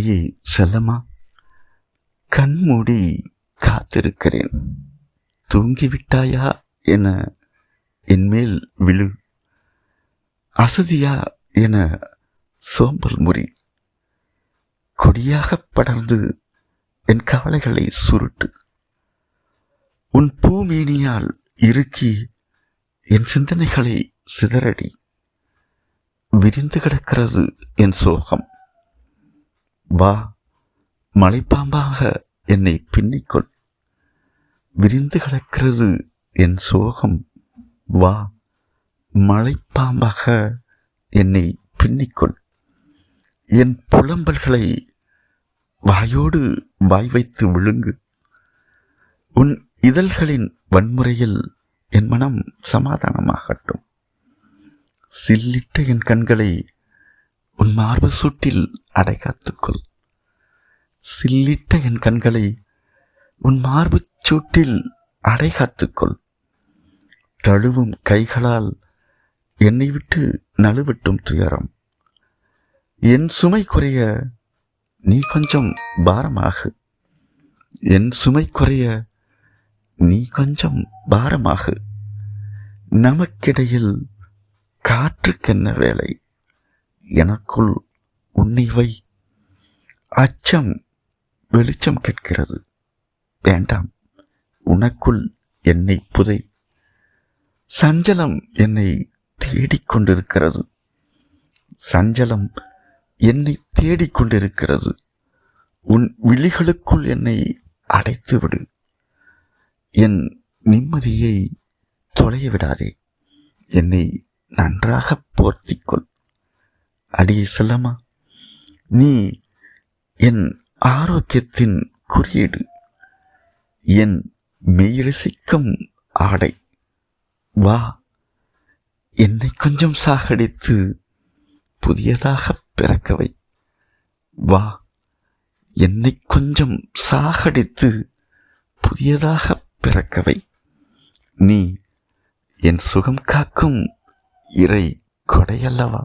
அடியே செல்லமா? கண்மூடி காத்திருக்கிறேன். தூங்கிவிட்டாயா என என்மேல் விழு. அசதியா என சோம்பல் முறி. கொடியாக படர்ந்து என் கவலைகளை சுருட்டு. உன் பூமேனியால் இறுக்கி என் சிந்தனைகளை சிதறடி. விரிந்து கிடக்கிறது என் சோகம். வா மலைப்பாம்பாக என்னை பின்னிக்கொள். விரிந்து கிடக்கிறது என் சோகம். வா மலைப்பாம்பாக என்னை பின்னிக்கொள். என் புலம்பல்களை வாயோடு வாய் வைத்து விழுங்கு. உன் இதழ்களின் வன்முறையில் என் மனம் சமாதானமாகட்டும். சில்லிட்ட என் கண்களை உன் மார்பு சூட்டில் அடைகாத்துக்கொள் சில்லிட்ட என் கண்களை உன் மார்பு சூட்டில் அடைகாத்துக்கொள் தழுவும் கைகளால் என்னை விட்டு நழுவட்டும் துயரம். என் சுமை குறைய நீ கொஞ்சம் பாரமாகு. என் சுமை குறைய நீ கொஞ்சம் பாரமாகு. நமக்கிடையில் காற்றுக்கென்ன வேலை? எனக்குள் உன்னை வை அச்சம் வெளிச்சம் கேட்கிறது. வேண்டாம் உனக்குள் என்னை புதை. சஞ்சலம் என்னை தேடிக்கொண்டிருக்கிறது சஞ்சலம் என்னை தேடிக்கொண்டிருக்கிறது உன் விழிகளுக்குள் என்னை அடைத்துவிடு என் நிம்மதியை தொலைய விடாதே. என்னை நன்றாக போர்த்திக்கொள் அடியே செல்லம்மா நீ என் ஆரோக்கியத்தின் குறியீடு. என் மெய்ரசிக்கும் ஆடை. வா என்னை கொஞ்சம் சாகடித்து புதியதாக பிறக்கவை. வா என்னை கொஞ்சம் சாகடித்து புதியதாக பிறக்கவை. நீ என் சுகம் காக்கும் இறை கொடையல்லவா?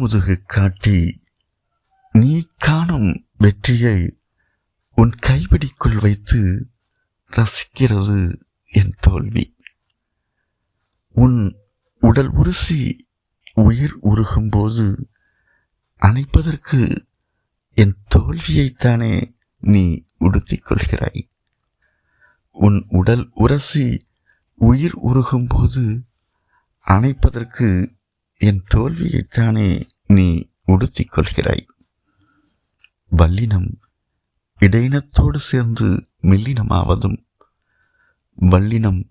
முதுகு காட்டி நீ காணும் வெற்றியை உன் கைப்பிடிக்குள் வைத்து ரசிக்கிறது என் தோல்வி. உன் உடல் உருசி உயிர் உருகும்போது அணைப்பதற்கு என் தோல்வியைத்தானே நீ உடுத்திக் கொள்கிறாய். உன் உடல் உரசி உயிர் உருகும்போது அணைப்பதற்கு என் தோல்வியைத்தானே நீ உடுத்திக் கொள்கிறாய் வல்லினம் இடையினத்தோடு சேர்ந்து மெல்லினமாவதும் வல்லினம்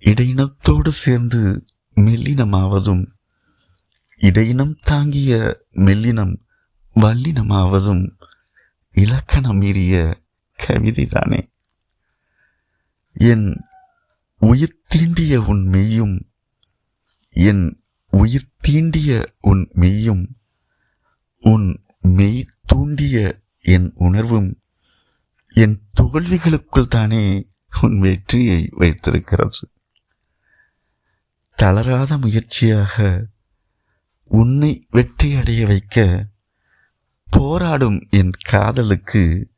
இடையினத்தோடு சேர்ந்து மெல்லினமாவதும் இடையினம் தாங்கிய மெல்லினம் வல்லினமாவதும் இலக்கணம் மீறிய கவிதைதானே. என் உயிர் தீண்டிய உன் மெய்யும் என் உயிர் தீண்டிய உன் மெய்யும் உன் மெய் தூண்டிய என் உணர்வும் என் தோல்விகளுக்குள் தானே உன் வெற்றியை வைத்திருக்கிறது. தளராத முயற்சியாக உன்னை வெற்றியடைய வைக்க போராடும் என் காதலுக்கு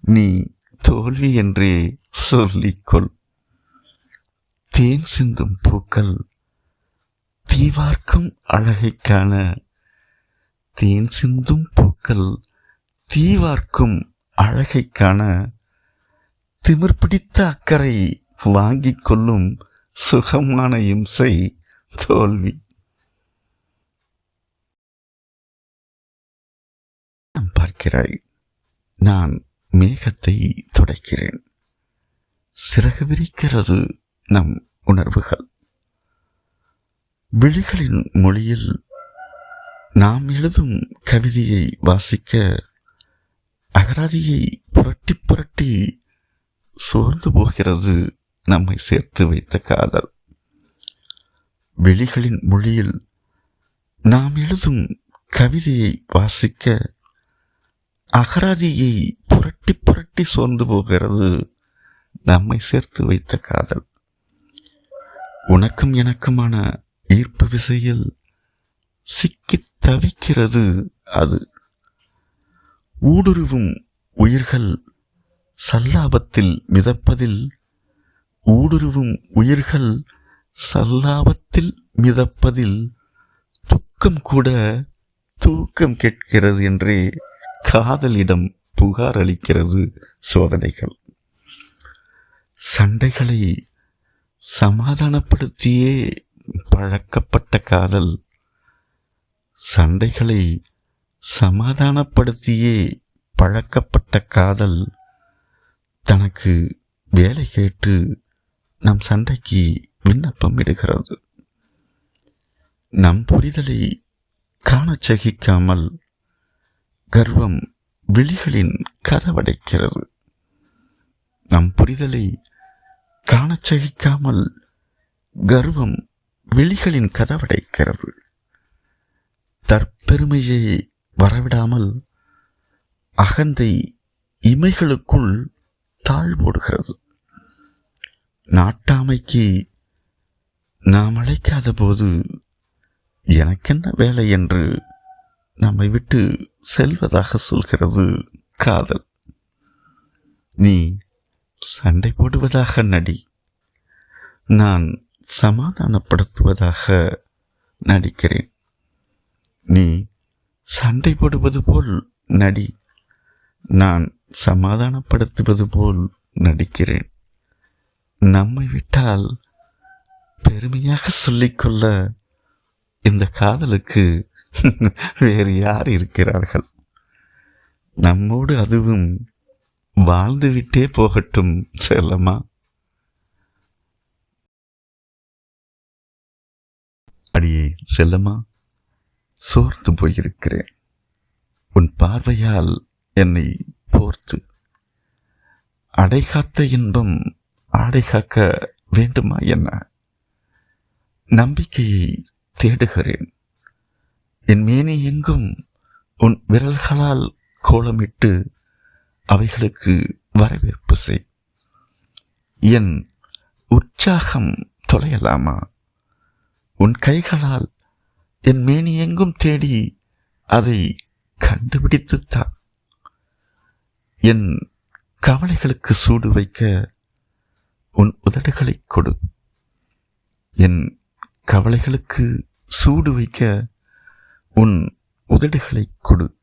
நீ தோல்வி என்றே சொல்லிக்கொள். தேன் சிந்தும் பூக்கள் தீவார்க்கும் அழகைக்கான தேன் சிந்தும் பூக்கள் தீவார்க்கும் அழகைக்கான திமிர் பிடித்த அக்கறை வாங்கிக் கொள்ளும் சுகமான இம்சை தோல்வி. பார்க்கிறாய். நான் மேகத்தை துடைக்கிறேன். சிறகு விரிக்கிறது நம் உணர்வுகள். விழிகளின் மொழியில் நாம் எழுதும் கவிதையை வாசிக்க அகராதியை புரட்டி புரட்டி சோர்ந்து போகிறது நம்மை சேர்த்து வைத்த காதல். விழிகளின் மொழியில் நாம் எழுதும் கவிதையை வாசிக்க அகராதியை புரட்டி புரட்டி சோர்ந்து போகிறது நம்மை சேர்த்து வைத்த காதல். உனக்கும் எனக்குமான ஈர்ப்பு விசையில் சிக்கித் தவிக்கிறது அது. ஊடுருவும் உயிர்கள் சல்லாபத்தில் மிதப்பதில் ஊடுருவும் உயிர்கள் சல்லாபத்தில் மிதப்பதில் துக்கம் கூட தூக்கம் கேட்கிறது என்றே காதலிடம் புகார் அளிக்கிறது சோதனைகள். சண்டைகளை சமாதானப்படுத்தியே பழக்கப்பட்ட காதல் சண்டைகளை சமாதானப்படுத்தியே பழக்கப்பட்ட காதல் தனக்கு வேலை கேட்டு நம் சண்டைக்கு விண்ணப்பம் இடுகிறது. நம் புரிதலை காணச் சகிக்காமல் கர்வம் விழிகளின் கதவடைக்கிறது. நம் புரிதலை காணச் சகிக்காமல் கர்வம் விழிகளின் கதவடைக்கிறது தற்பெருமையை வரவிடாமல் அகந்தை இமைகளுக்குள் தாழ்வோடுகிறது நாட்டாமைக்கு நாம் அழைக்காத போது எனக்கென்ன வேலை என்று நம்மை விட்டு செல்வதாக சொல்கிறது காதல். நீ சண்டை போடுவதாக நடி. நான் சமாதானப்படுத்துவதாக நடிக்கிறேன். நீ சண்டை போடுவது போல் நடி. நான் சமாதானப்படுத்துவது போல் நடிக்கிறேன். நம்மை விட்டால் பெருமையாக சொல்லிக்கொள்ள இந்த காதலுக்கு வேறு யார் இருக்கிறார்கள்? நம்மோடு அதுவும் வாழ்ந்துவிட்டே போகட்டும் செல்லமா அடியே செல்லமா சோர்ந்து போயிருக்கிறேன். உன் பார்வையால் என்னை போர்த்து. அடைகாத்த இன்பம் ஆடை காக்க வேண்டுமா என்ன? நம்பிக்கையை தேடுகிறேன். என் மேனி எங்கும் உன் விரல்களால் கோலமிட்டு அவைகளுக்கு வரவேற்பு செய். என் உற்சாகம் தொலையலாமா? உன் கைகளால் என் மேனி எங்கும் தேடி அதை கண்டுபிடித்துத்தா என் கவலைகளுக்கு சூடு வைக்க உன் உதடுகளைக் கொடு. என் கவலைகளுக்கு சூடு வைக்க உன் உதடுகளைக் கொடு.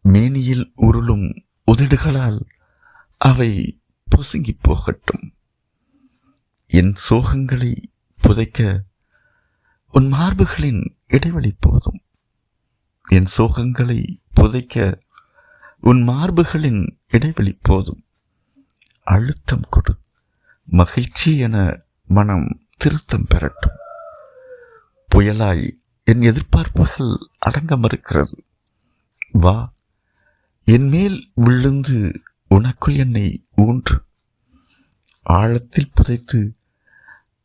மேனியில் உருளும் உதடுகளால் அவை பொசுங்கிப் போகட்டும். என் சோகங்களை புதைக்க உன் மார்புகளின் இடைவெளி போதும். என் சோகங்களை புதைக்க உன் மார்புகளின் இடைவெளி போதும். அழுத்தம் கொடு. மகிழ்ச்சி என மனம் திருத்தம் பெறட்டும். புயலாய் என் எதிர்பார்ப்புகள் அடங்க மறுக்கிறது வா என் மேல் விழுந்து உனக்குள் என்னை ஊன்று. ஆழத்தில் புதைத்து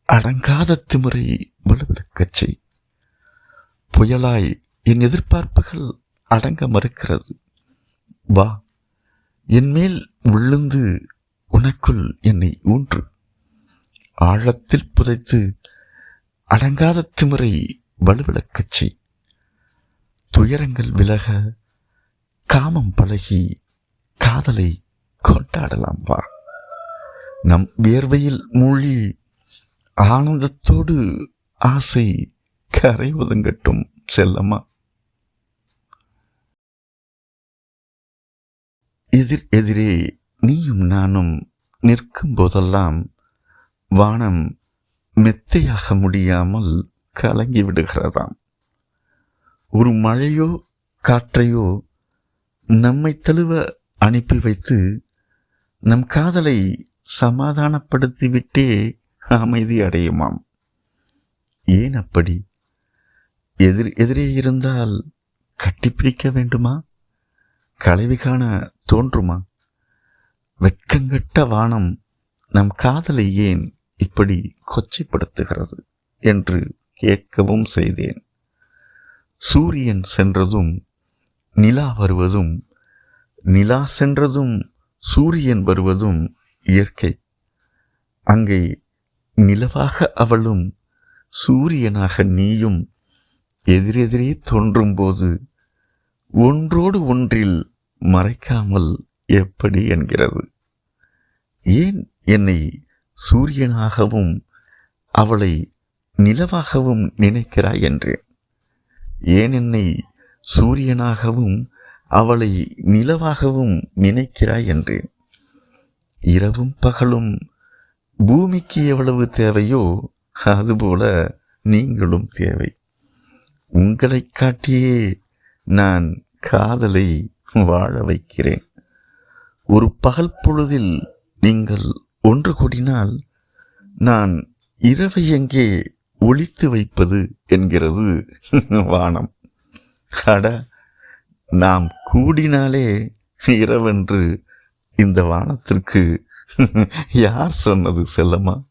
அடங்காத திமுறை வலுவிழக்கச் செய். புயலாய் என் எதிர்பார்ப்புகள் அடங்க மறுக்கிறது. வா என்மேல் விழுந்து உனக்குள் என்னை ஊன்று. ஆழத்தில் புதைத்து அடங்காத திமிரை வலுவிழக்கச் செய். துயரங்கள் விலக காமம் பழகி காதலை கொண்டாடலாம் வா. நம் வியர்வையில் மூழ்கி ஆனந்தத்தோடு ஆசை கரை ஒதுங்கட்டும் செல்லம்மா. எதிர் எதிரே நீயும் நானும் நிற்கும் போதெல்லாம் வானம் மெத்தையாக முடியாமல் கலங்கி விடுகிறதாம். ஒரு மழையோ காற்றையோ நம்மை தழுவ அனுப்பி வைத்து நம் காதலை சமாதானப்படுத்திவிட்டே அமைதி அடையுமாம். ஏன் அப்படி? எதிர் எதிரே இருந்தால் கட்டிப்பிடிக்க வேண்டுமா? கலவி காண தோன்றுமா? வெட்கங்கட்ட வானம் நம் காதலை ஏன் இப்படி கொச்சைப்படுத்துகிறது என்று கேட்கவும் செய்தேன். சூரியன் சென்றதும் நிலா வருவதும் நிலா சென்றதும் சூரியன் வருவதும் இயற்கை. அங்கே நிலவாக அவளும் சூரியனாக நீயும் எதிரெதிரே தோன்றும்போது ஒன்றோடு ஒன்றில் மறைக்காமல் எப்படி என்கிறது? ஏன் என்னை சூரியனாகவும் அவளை நிலவாகவும் நினைக்கிறாய் என்றேன். ஏன் என்னை சூரியனாகவும் அவளை நிலவாகவும் நினைக்கிறாய் என்றேன். இரவும் பகலும் பூமிக்கு எவ்வளவு தேவையோ அதுபோல நீங்களும் தேவை. உங்களைக் காட்டியே நான் காதலை வாழ வைக்கிறேன். ஒரு பகல் பொழுதில் நீங்கள் ஒன்று கூடினால் நான் இரவை எங்கே ஒழித்து வைப்பது என்கிறது வானம். அட நாம் கூடினாலே இரவென்று இந்த வானத்திற்கு யார் சொன்னது செல்லம்மா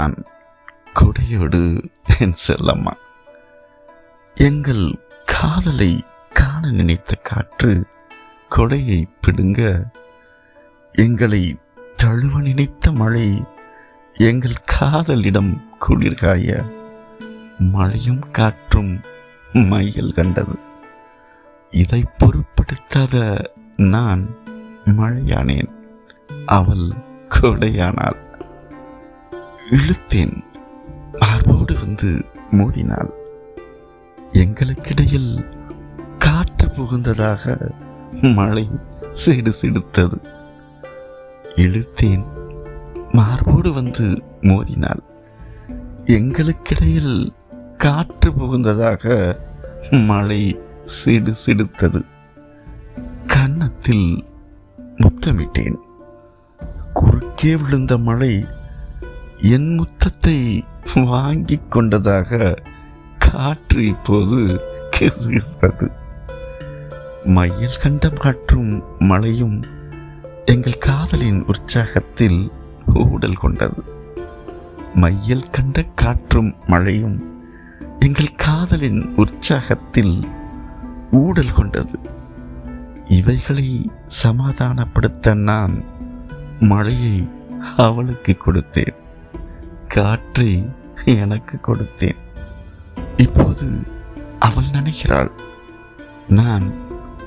நான் கொடையோடு என் செல்லம்மா. எங்கள் காதலை காண நினைத்த காற்று கொடையை பிடுங்க எங்களை தழுவ நினைத்த மழை எங்கள் காதலிடம் குளிர்காய மழையும் காற்றும் மையல் கண்டது. இதை பொருட்படுத்தாத நான் மழையானேன் அவள் கொடையானாள் இழுத்தேன். மார்போடு வந்து மோதினாள். எங்களுக்கிடையில் காற்று புகுந்ததாக மழை சிடு சிடுத்தது. இழுத்தேன். மார்போடு வந்து மோதினாள். எங்களுக்கிடையில் காற்று புகுந்ததாக மழை சிடு சிடுத்தது. கன்னத்தில் முத்தமிட்டேன். குறுக்கே விழுந்த மழை என் முத்தத்தை வாங்கிக் கொண்டதாக காற்று இப்போது கிசுகிசுத்தது மயில் கண்ட காற்றும் மழையும் எங்கள் காதலின் உற்சாகத்தில் ஊடல் கொண்டது. மையல் கண்ட காற்றும் மழையும் எங்கள் காதலின் உற்சாகத்தில் ஊடல் கொண்டது. இவைகளை சமாதானப்படுத்த நான் மழையை அவளுக்கு கொடுத்தேன். காற்றை எனக்கு கொடுத்தேன். இப்போது அவள் நினைக்கிறாள் நான்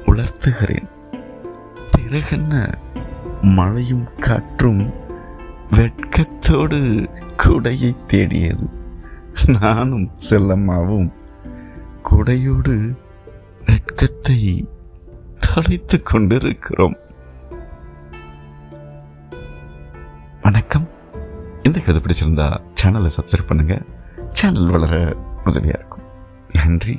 உலர்த்துகிறேன். பிறகென்ன மழையும் காற்றும் வெட்கத்தோடு குடையை தேடியது. நானும் செல்லம்மாவும் குடையோடு வெட்கத்தை தொலைத்து கொண்டிருக்கிறோம். இந்த கதை பிடிச்சிருந்தா சேனலை சப்ஸ்கிரைப் பண்ணுங்க. சேனல் வளர உதவியாக இருக்கும். நன்றி.